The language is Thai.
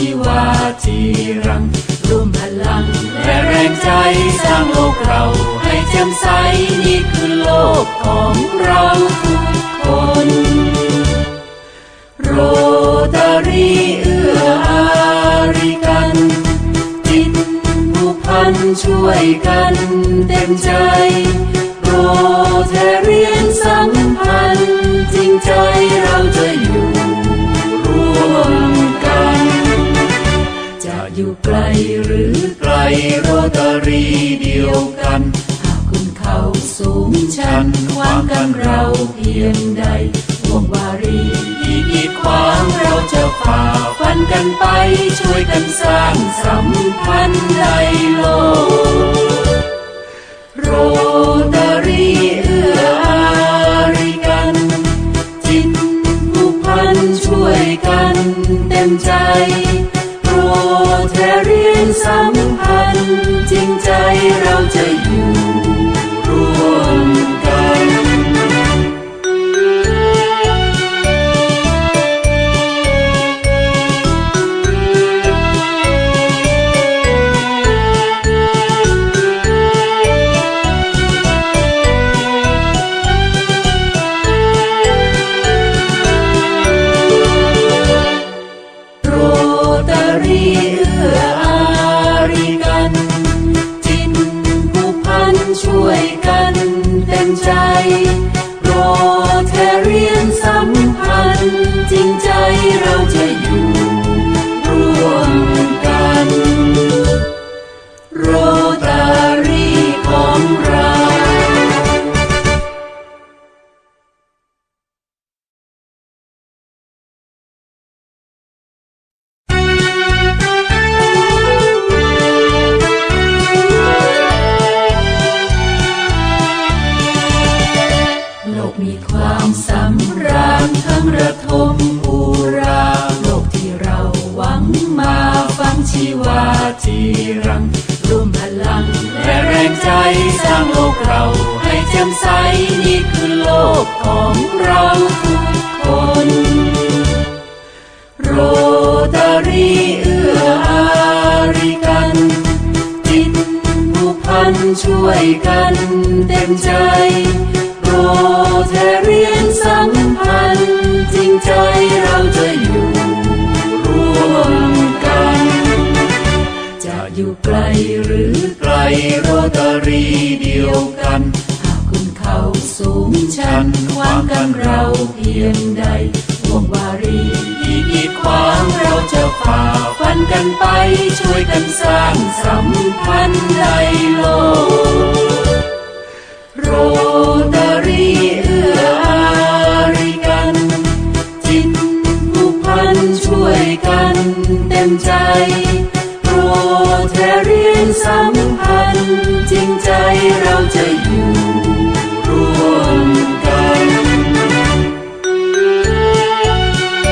ชีวาจีรังรวมพลังและแรงใจสร้างโลกเราให้แจ่มใสนี่คือโลกของเราทุกคนโรตารีเอื้ออารีกันจิตผูกพันช่วยกันเต็มใจโรเทเรียนสัมพันธ์จริงใจเรา ไกลหรือไกลโรตารีเดียวกันหากคุณเขาสูงชันขวางกันเราเพียงใดห่วงวารีที่กีดขวางเราจะฝ่าฟันกันไปช่วยกันสร้างส เราจะอยู่ร่วมกัน โรตารีของเราโลกมีความสำราญทั้งระทม งใจสร้างโลกเราให้แจ่มใสนี่คือโลกของเราทุกคนโรตารีเอื้ออารีกันจิตผูกพันช่วยกันเต็มใจ อยู่ไกลหรือไกลโรตารีเดียวกันหากคุณเขาสูงชันขวางกันเราเพียงใดวงวารีที่กีดขวางเราจะฝ่าฟันกันไปช่วยกันสร้างสัมพันธ์ในโลกโรตารีเอื้ออารีกัน จิตผูกพันช่วยกันเต็มใจ เธอเรียนสัมพันธ์จริงใจเราจะอยู่